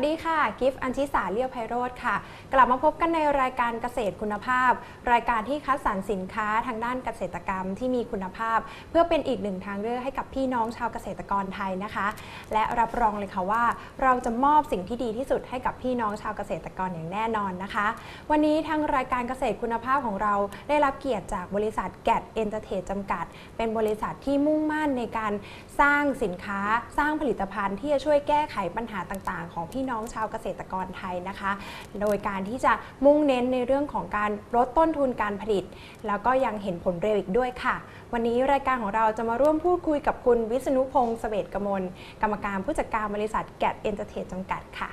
วัสดีค่ะ กิฟต์อัญชิสาเลียวไพโรธค่ะ กลับมาพบกันในรายการเกษตรคุณภาพ รายการที่คัดสรรสินค้าทางด้านเกษตรกรรมที่มีคุณภาพ เพื่อเป็นอีกหนึ่งทางเลือกให้กับพี่น้องชาวเกษตรกรไทยนะคะ และรับรองเลยค่ะว่า เราจะมอบสิ่งที่ดีที่สุดให้กับพี่น้องชาวเกษตรกรอย่างแน่นอนนะคะ วันนี้ทางรายการเกษตรคุณภาพของเราได้รับเกียรติจากบริษัทแกดเอนเตอร์เทจำกัด เป็นบริษัทที่มุ่งมั่นในการสร้างสินค้าสร้างผลิตภัณฑ์ที่จะช่วยแก้ไขปัญหาต่าง ๆ ของพี่น้องชาวเกษตรกรไทยนะคะ โดยการที่จะมุ่งเน้นในเรื่องของการลดต้นทุนการผลิต แล้วก็ยังเห็นผลเร็วอีกด้วยค่ะ วันนี้รายการของเราจะมาร่วมพูดคุยกับคุณวิษณุพงศ์เสเวตกมลกรรมการผู้จัดการบริษัทแกดเอนเตอร์เทจจำกัดค่ะ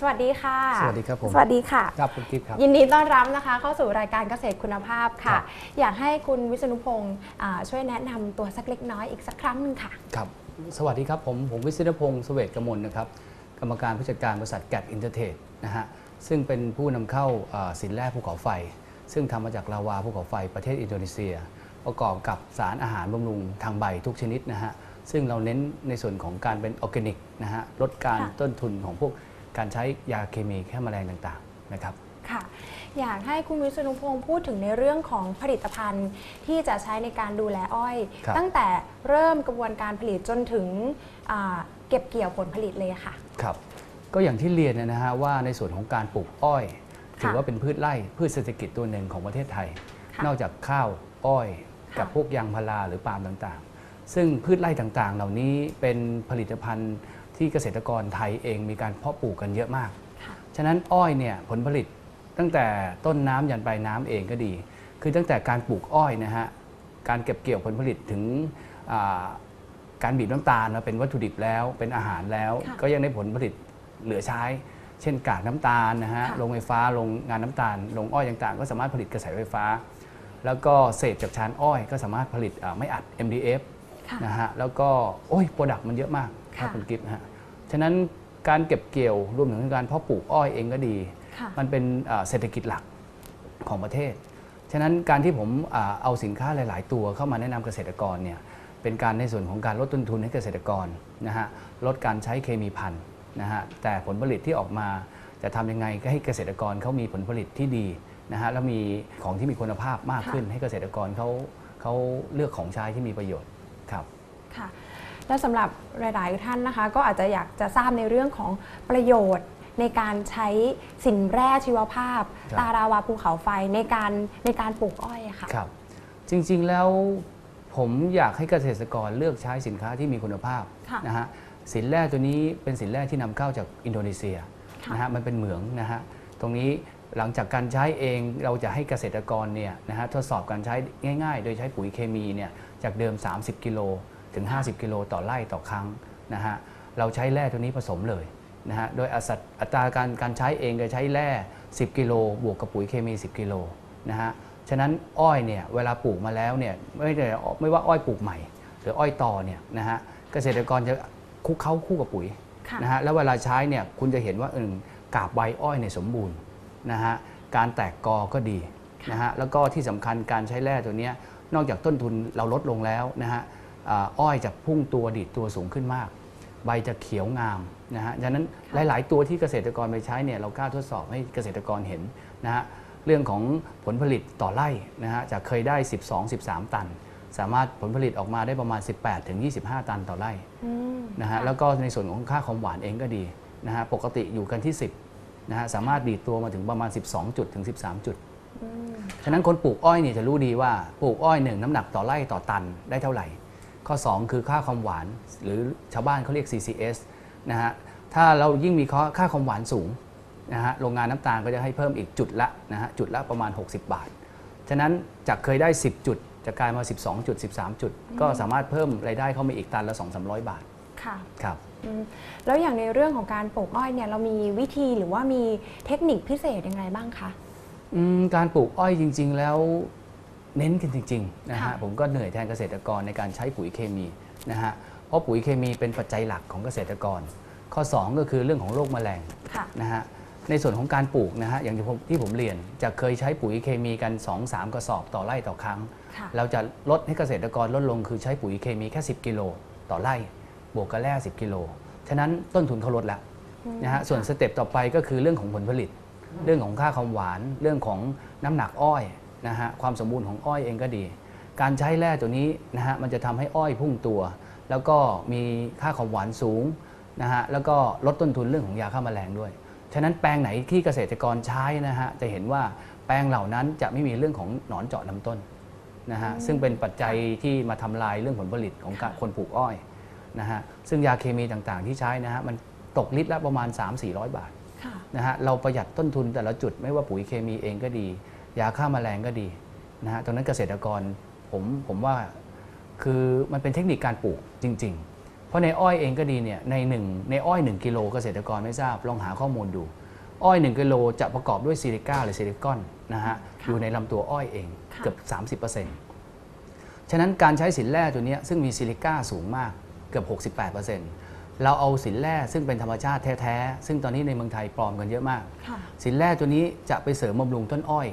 สวัสดีค่ะ สวัสดีครับผม สวัสดีค่ะ ครับคุณกิฟต์ครับ ยินดีต้อนรับนะคะ เข้าสู่รายการเกษตรคุณภาพค่ะครับอยากให้คุณวิษณุพงศ์อ่าช่วยแนะนำตัวสักเล็กน้อยอีกสักครั้งหนึ่งค่ะ ครับ สวัสดีครับผม ผมวิศนุพงศ์เสวตกมลนะครับก รรมการผู้จัดการบริษัทแกดอินเตอร์เทรดนะฮะซึ่งเป็นผู้นำเข้าอ่าสินแร่ภูเขาไฟ ซึ่งทำมาจากลาวาภูเขาไฟประเทศอินโดนีเซีย ประกอบกับสารอาหารบำรุงทางใบทุกชนิดนะฮะซึ่งเราเน้นในส่วนของการเป็นออร์แกนิกนะฮะลดการค่ะต้นทุนของพวกการใช้ยาเคมีแค่แมลงต่างๆนะครับค่ะอยากให้คุณวิษณุพงศ์พูดถึงในเรื่องของผลิตภัณฑ์ที่จะใช้ในการดูแลอ้อยครับตั้งแต่เริ่มกระบวนการผลิตจนถึงอ่า เก็บเกี่ยวผลผลิตเลยค่ะ ครับก็อย่างที่เรียนนะฮะว่าในส่วนของการปลูกอ้อยถือว่าเป็นพืชไร่พืชเศรษฐกิจตัวหนึ่งของประเทศไทยค่ะนอกจากข้าวอ้อยค่ะกับพวกยางพาราหรือปาล์มต่างๆ ซึ่งพืชไร่ต่างๆ เหล่านี้เป็นผลิตภัณฑ์ที่เกษตรกรไทยเองมีการเพาะปลูกกันเยอะมากค่ะฉะนั้นอ้อยเนี่ยผลผลิตตั้งแต่ต้นน้ำยันปลายน้ำเองก็ดี คือตั้งแต่การปลูกอ้อยนะฮะการเก็บเกี่ยวผลผลิตถึงอ่า การบีบน้ำตาลมาเป็นวัตถุดิบแล้วเป็นอาหารแล้วค่ะก็ยังได้ผลผลิตเหลือใช้ เช่นกากน้ำตาลนะฮะค่ะโรงไฟฟ้าโรงงานน้ำตาลโรงอ้อยต่างๆ ก็สามารถผลิตกระแสไฟฟ้า แล้วก็เศษจากชานอ้อย ก็สามารถผลิตอ่าไม่อัด MDF ค่ะนะฮะแล้วก็โอ้ยโปรดักต์มันเยอะมากครับค่ะคุณกิฟต์นะฮะฉะนั้นการเก็บเกี่ยวรวมถึงการเพาะปลูกอ้อยเองก็ดีค่ะมันเป็นเอ่อเศรษฐกิจหลักของประเทศ ฉะนั้นการที่ผมอ่าเอาสินค้าหลาย ๆ ตัวเข้ามาแนะนำเกษตรกรเนี่ย เป็นการในส่วนของการลดต้นทุนให้เกษตรกรนะฮะลดการใช้เคมีพันธุ์นะฮะแต่ผลผลิตที่ออกมาจะทำยังไงก็ให้เกษตรกรเขามีผลผลิตที่ดีนะฮะแล้วมีของที่มีคุณภาพมากค่ะขึ้น ให้เกษตรกรเขาเขาเลือกของใช้ที่มีประโยชน์ครับค่ะและสำหรับหลาย ๆ ท่านนะคะ ก็อาจจะอยากจะทราบในเรื่องของประโยชน์ในการใช้สินแร่ชีวภาพครับตาราวาภูเขาไฟในการในการปลูกอ้อยอะค่ะครับ จริง ๆ แล้ว ผมอยากให้เกษตรกรเลือกใช้สินค้าที่มีคุณภาพค่ะนะฮะสินแร่ตัวนี้เป็นสินแร่ที่นำเข้าจากอินโดนีเซียค่ะนะฮะมันเป็นเหมืองนะฮะตรงนี้หลังจากการใช้เองเราจะให้เกษตรกรเนี่ยนะฮะทดสอบการใช้ง่าย ๆ โดยใช้ปุ๋ยเคมีเนี่ยจากเดิม 30 กิโลถึง 50 กิโลต่อไร่ต่อครั้งนะฮะเราใช้แร่ตัวนี้ผสมเลยนะฮะโดยอัตราอัตราการการใช้เองจะใช้แร่ 10 กิโลบวกกับปุ๋ยเคมี 10 กิโลนะฮะ ฉะนั้นอ้อยเนี่ยเวลาปลูกมาแล้วเนี่ยไม่ได้ไม่ว่าอ้อยปลูกใหม่ หรืออ้อยตอเนี่ยนะฮะเกษตรกรจะคลุกเข้าคู่กับปุ๋ยค่ะนะฮะแล้วเวลาใช้เนี่ยคุณจะเห็นว่าเออกาบใบอ้อยเนี่ยสมบูรณ์นะฮะการแตกกอก็ดีนะฮะแล้วก็ที่สำคัญการใช้แร่ตัวเนี้ยนอกจากต้นทุนเราลดลงแล้วนะฮะอ่าอ้อยจะพุ่งตัวดีดตัวสูงขึ้นมาก ใบจะเขียวงามนะฮะฉะนั้นหลาย ๆ ตัวที่เกษตรกรไปใช้เนี่ยเรากล้าทดสอบให้เกษตรกรเห็นนะฮะ เรื่องของผลผลิตต่อไร่นะฮะจากเคยได้ 12-13 ตัน สามารถผลผลิตออกมาได้ประมาณ 18-25 ตันต่อไร่อืมนะฮะค่แล้วก็ในส่วนของค่าความหวานเองก็ดีนะฮะปกติอยู่กันที่ 10นะฮะสามารถดีดตัวมาถึงประมาณ 12 จุดถึง 13 จุดอืมฉะนั้นคนปลูกอ้อยเนี่ยจะรู้ดีว่าปลูกอ้อยหนึ่งน้ำหนักต่อไร่ต่อตันได้เท่าไหร่ ข้อ 2 คือค่าความหวาน หรือชาวบ้านเขาเรียก CCS นะฮะถ้าเรายิ่งมีค่าความหวานสูง นะฮะโรงงานน้ำตาลก็จะให้เพิ่มอีกจุดละนะฮะจุดละประมาณ 60 บาท ฉะนั้นจากเคยได้ 10 จุดจะกลายมา 12 จุด 13 จุด ก็สามารถเพิ่มรายได้เข้ามาอีกตันละ 2-300 บาทค่ะครับอืมแล้วอย่างในเรื่องของการปลูกอ้อยเนี่ยเรามีวิธีหรือว่ามีเทคนิคพิเศษยังไงบ้างคะ อืมการปลูกอ้อยจริง ๆ แล้วเน้นกันจริงๆนะฮะค่ะ ผมก็เหนื่อยแทนเกษตรกรในการใช้ปุ๋ยเคมีนะฮะเพราะปุ๋ยเคมีเป็นปัจจัยหลักของเกษตรกร ข้อ 2 ก็คือเรื่องของโรคแมลง ค่ะ นะฮะ ในส่วนของการปลูกนะฮะอย่างที่ผมที่ผมเรียน จะเคยใช้ปุ๋ยเคมีกัน 2-3 กระสอบต่อไร่ต่อครั้ง ค่ะเราจะลดให้เกษตรกรลดลงคือใช้ปุ๋ยเคมีแค่ 10 กิโลต่อไร่ บวกกับแร่ 10 กิโล ฉะนั้นต้นทุนเขาลดแล้วอืมนะฮะส่วนสเต็ปต่อไปก็คือเรื่องของผลผลิต เรื่องของค่าความหวานเรื่องของน้ำหนักอ้อยนะฮะความสมบูรณ์ของอ้อยเองก็ดี การใช้แร่ตัวนี้นะฮะมันจะทำให้อ้อยพุ่งตัว แล้วก็มีค่าความหวานสูงนะฮะแล้วก็ลดต้นทุนเรื่องของยาฆ่าแมลงด้วย ฉะนั้นแปลงไหนที่เกษตรกรใช้นะฮะจะเห็นว่าแปลงเหล่านั้นจะไม่มีเรื่องของหนอนเจาะลำต้นนะฮะซึ่งเป็นปัจจัยที่มาทำลายเรื่องผลผลิตของการคนปลูกอ้อยนะฮะซึ่งยาเคมีต่างๆที่ใช้นะฮะมันตกลิตรละประมาณ 3-400 บาทค่ะนะฮะเราประหยัดต้นทุนแต่ละจุดไม่ว่าปุ๋ยเคมีเองก็ดี ยาฆ่าแมลงก็ดีนะฮะตรงนั้นเกษตรกรผมผมว่าคือมันเป็นเทคนิคการปลูกจริงๆเพ ราะในอ้อยเองก็ดีเนี่ยในหนึ่งในอ้อย 1 กิโลเกษตรกรไม่ทราบลองหาข้อมูลดู อ้อย 1 กิโลจะประกอบด้วยซิลิก้าหรือซิลิคอนนะฮะค่ะอยู่ในลำตัวอ้อยเองค่ะเกือบ 30%ฉะนั้นการใช้สินแร่ตัวเนี้ยซึ่งมีซิลิก้าสูงมากเกือบ 68%เราเอาสินแร่ซึ่งเป็นธรรมชาติแท้ๆ ซึ่งตอนนี้ในเมืองไทยปลอมกันเยอะมากค่ะสินแร่ตัวนี้จะไปเสริมบำรุงต้นอ้อย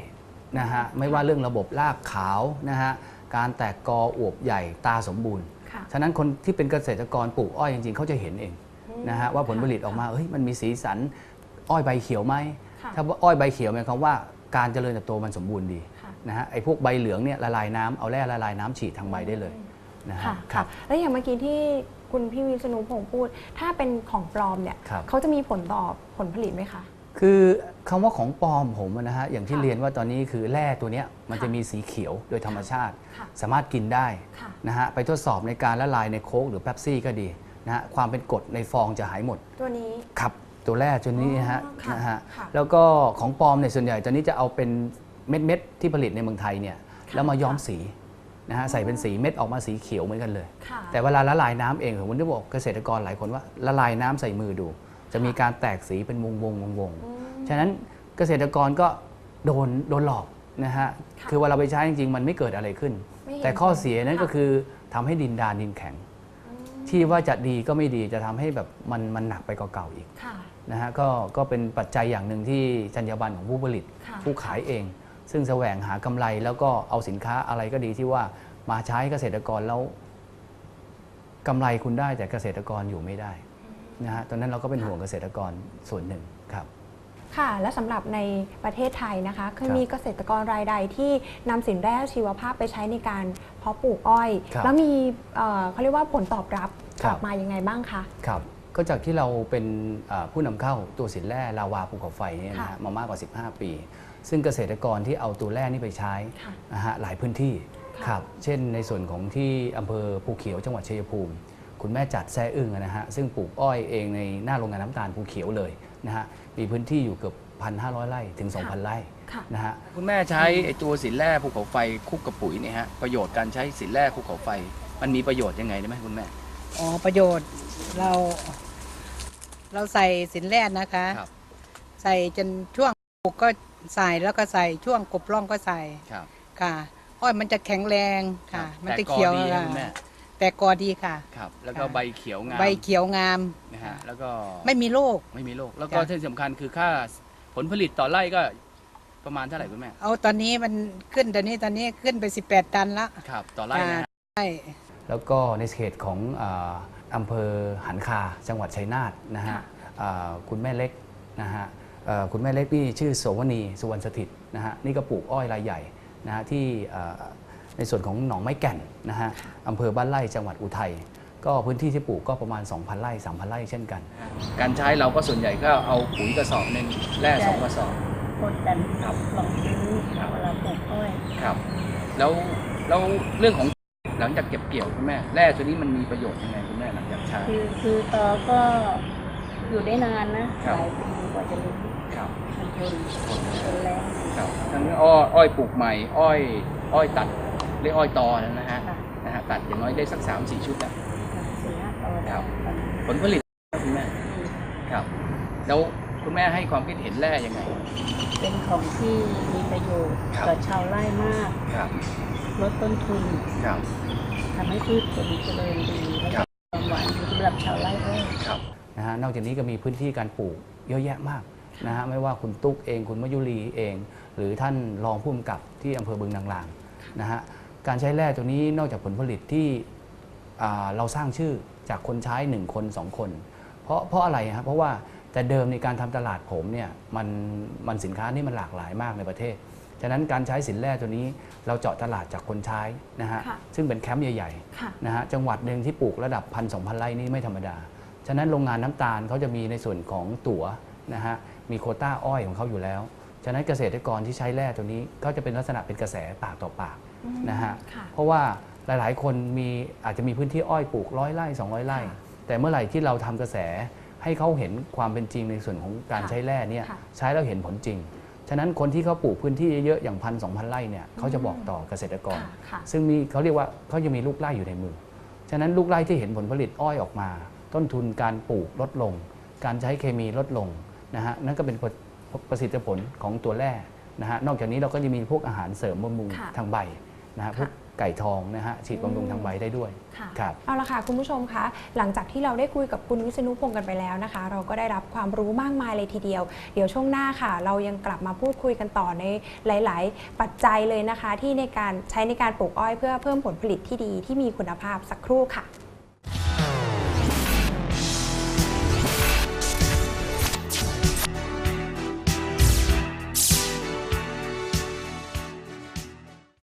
นะฮะไม่ว่าเรื่องระบบรากขาวนะฮะการแตกกออวบใหญ่ตาสมบูรณ์ค่ะ ฉะนั้นคนที่เป็นเกษตรกรปลูกอ้อยจริงๆเขาจะเห็นเองนะฮะว่าผลผลิตออกมาเฮ้ยมันมีสีสันอ้อยใบเขียวไหมค่ะถ้าว่าอ้อยใบเขียวหมายความว่าการเจริญเติบโตมันสมบูรณ์ดีค่ะนะฮะไอ้พวกใบเหลืองเนี่ยละลายน้ำเอาแร่ละลายน้ำฉีดทางใบได้เลยนะฮะค่ะครัค่ะบแล้วอย่างเมื่อกี้ที่คุณพี่วิษณุพงศ์พูด ถ้าเป็นของปลอมเนี่ยครับเขาจะมีผลต่อผลผลิตไหมคะ คือคำว่าของปลอมผมอะนะฮะอย่างที่ค่ะเรียนว่าตอนนี้คือแร่ตัวเนี้ยมันค่ะจะมีสีเขียวโดยธรรมชาติ ค่ะสามารถกินได้ค่ะ นะฮะไปทดสอบในการละลายในโค้กหรือเป๊ปซี่ก็ดีนะฮะความเป็นกรดในฟองจะหายหมด ตัวนี้ ครับตัวแร่ตัวนี้นะฮะอ๋อค่ะนะฮะค่ะแล้วก็ของปลอมเนี่ยส่วนใหญ่ตอนนี้จะเอาเป็นเม็ดเม็ดๆที่ผลิตในเมืองไทยเนี่ยแล้วมาย้อมสีนะฮะใส่เป็นสีเม็ดออกมาสีเขียวเหมือนกันเลย ค่ะ แต่เวลาละลายน้ำเองผมจะบอกเกษตรกรหลายคนว่าละลายน้ำใส่มือดู จะมีการแตกสีเป็นวงวงวงวงๆอืมฉะนั้นเกษตรกรก็โดนโดนหลอกนะฮะค่ะคือเวลาไปใช้จริงๆ มันไม่เกิดอะไรขึ้นไม่เห็นแต่ข้อเสียนั้นค่ะก็คือทำให้ดินดานดินแข็งอืมที่ว่าจะดีก็ไม่ดีจะทำให้แบบมันมันหนักไปกว่าเก่าอีกค่ะนะฮะก็ก็เป็นปัจจัยอย่างหนึ่งที่จรรยาบรรณของผู้ผลิตค่ะผู้ขายเอง ซึ่งแสวงหากำไรแล้วก็เอาสินค้าอะไรก็ดีที่ว่ามาใช้เกษตรกรแล้วกำไรคุณได้แต่เกษตรกรอยู่ไม่ได้ นะฮะตอนนั้นเราก็เป็นห่วงเกษตรกรส่วนหนึ่งครับ ค่ะ และสำหรับในประเทศไทยนะคะเคยครับมีเกษตรกรรายใดที่นำสินแร่ชีวภาพไปใช้ในการเพาะปลูกอ้อย ครับแล้วมีเอ่อเขาเรียกว่าผลตอบรับครัอบอกมายังไงบ้างคะ ครับ ก็จากที่เราเป็นอ่าผู้นำเข้าตัวสินแร่ลาวาภูเขาไฟเนี่ยนะค่ะ ฮะมามากกว่า 15 ปี ซึ่งเกษตรกรที่เอาตัวแร่นี้ไปใช้ ค่ะ นะฮะหลายพื้นที่ค่ะครับเช่นในส่วนของที่อำเภอภูเขียวจังหวัดชัยภูมิ คุณแม่จัดแซ่อึ้งนะฮะซึ่งปลูกอ้อยเองในหน้าโรงงานน้ำตาลภูเขียวเลยนะฮะมีพื้นที่อยู่เกือบ 1,500 ไร่ถึง 2,000 ไร่ค่ะนะฮะคุณแม่ใช้ไอตัวสินแร่ภูเขาไฟคุกกับปุ๋ยเนี่ยฮะประโยชน์การใช้สินแร่ภูเขาไฟ มันมีประโยชน์ยังไงได้ไหมคุณแม่อ๋อประโยชน์เราเราใส่สินแร่นะคะ ครับใส่จนช่วงปลูกก็ใส่แล้วก็ใส่ช่วงกบร่องก็ใส่ครับค่ะอ้อยมันจะแข็งแรงค่ะครับมันแต่จะกอเขียวดีนะค่ะคุณแม่ แต่กอดีค่ะ ครับ แล้วก็ค่ะใบเขียวงามใบเขียวงามนะฮะแล้วก็ไม่มีโรคไม่มีโรคแล้วก็จ้ะที่สำคัญคือค่าผลผลิตต่อไร่ก็ประมาณเท่าไหร่คุณแม่เอาตอนนี้มันขึ้นตอนนี้ตอนนี้ขึ้นไป 18 ตันละครับต่อไร่นะฮะใช่แล้วก็ในเขตของอาอำเภอหันคาจังหวัดชัยนาทนะฮะค่ะอ่าคุณแม่เล็กนะฮะเอ่อคุณแม่เล็กนี่ชื่อโสวนีสุวรรณสถิตนะฮะนี่ก็ปลูกอ้อยรายใหญ่นะฮะที่อ่า ในส่วนของหนองไม้แก่นนะฮะอำเภอบ้านไร่จังหวัดอุทัยก็พื้นที่ที่ปลูกก็ประมาณ 2,000ไร่3,000ไร่เช่นกัน การใช้เราก็ส่วนใหญ่ก็เอาปุ๋ยกระสอบหนึ่งแร่สองกระสอบกดดันครับลองซื้อเวลาปลูกอ้อยครับ แล้วแล้วเรื่องของหลังจากเก็บเกี่ยวคุณแม่แร่ตัวนี้มันมีประโยชน์ยังไงคุณแม่หลังจากใช้คือคือตอก็อยู่ได้นานนะครับหลายปีกว่าจะรู้ครับมันทนทนแรงครับทั้งอ้อยอ้อยปลูกใหม่ อ้อย อ้อยตัด เรียกอ้อยตอนะฮะค่ะนะฮะตัดอย่างน้อยได้สักสามสี่ชุดอะสี่ห้าตอครับตอนนี้ผลผลิตคุณแม่ครับแล้วคุณแม่ให้ความคิดเห็นแร่ยังไง เป็นของที่มีประโยชน์ครับต่อชาวไร่มากครับลดต้นทุนครับทำให้พืชผลเจริญดีและครับความหวานดีสำหรับชาวไร่อ้อยครับนะฮะนอกจากนี้ก็มีพื้นที่การปลูกเยอะแยะมากนะฮะไม่ว่าคุณตุ๊กเองคุณมยุรีเอง หรือท่านรองผู้กำกับที่อำเภอบึงนางลางนะฮะ การใช้แร่ตัวนี้นอกจากผลผลิตที่อ่าเราสร้างชื่อจากคนใช้หนึ่งคนสองคน เพราะเพราะอะไรครับเพราะว่าแต่เดิมในการทำตลาดผมเนี่ยมันมันสินค้านี่มันหลากหลายมากในประเทศ ฉะนั้นการใช้สินแร่ตัวนี้เราเจาะตลาดจากคนใช้นะฮะค่ะซึ่งเป็นแคมป์ใหญ่ค่ะๆนะฮะจังหวัดหนึ่งที่ปลูกระดับพันสองพันไร่นี่ไม่ธรรมดา ฉะนั้นโรงงานน้ำตาลเขาจะมีในส่วนของตั๋วนะฮะมีโควต้าอ้อยของเขาอยู่แล้ว ฉะนั้นเกษตรกรที่ใช้แร่ตัวนี้ก็จะเป็นลักษณะเป็นกระแสปากต่อปากอืม นะฮะค่ะเพราะว่าหลายๆ คนมีอาจจะมีพื้นที่อ้อยปลูกร้อยไร่200ไร่ค่ะแต่เมื่อไหร่ที่เราทำกระแสให้เขาเห็นความเป็นจริงในส่วนของการค่ะใช้แร่เนี่ยค่ะใช้แล้วเห็นผลจริง ฉะนั้นคนที่เขาปลูกพื้นที่เยอะๆอย่างพันสองพันไร่เนี่ยเขาจะบอกต่อเกษตรกรค่ะค่ะซึ่งมีเขาเรียกว่าเขาจะมีลูกไร่อยู่ในมือ ฉะนั้นลูกไร่ที่เห็นผลผลิตอ้อยออกมา ต้นทุนการปลูกลดลง การใช้เคมีลดลงนะฮะนั่นก็เป็นประประสิทธิผลของตัวแร่นะฮะนอกจากนี้เราก็จะมีพวกอาหารเสริมบำรุงค่ะทางใบ นะฮะพวกไก่ทองนะฮะฉีดบำรุงทางใบได้ด้วยค่ะครับเอาละค่ะคุณผู้ชมคะหลังจากที่เราได้คุยกับคุณวิษณุพงศ์กันไปแล้วนะคะ เราก็ได้รับความรู้มากมายเลยทีเดียว เดี๋ยวช่วงหน้าค่ะ เรายังกลับมาพูดคุยกันต่อในหลาย ๆ ปัจจัยเลยนะคะ ที่ในการใช้ในการปลูกอ้อยเพื่อเพิ่มผลผลิตที่ดีที่มีคุณภาพสักครู่ค่ะ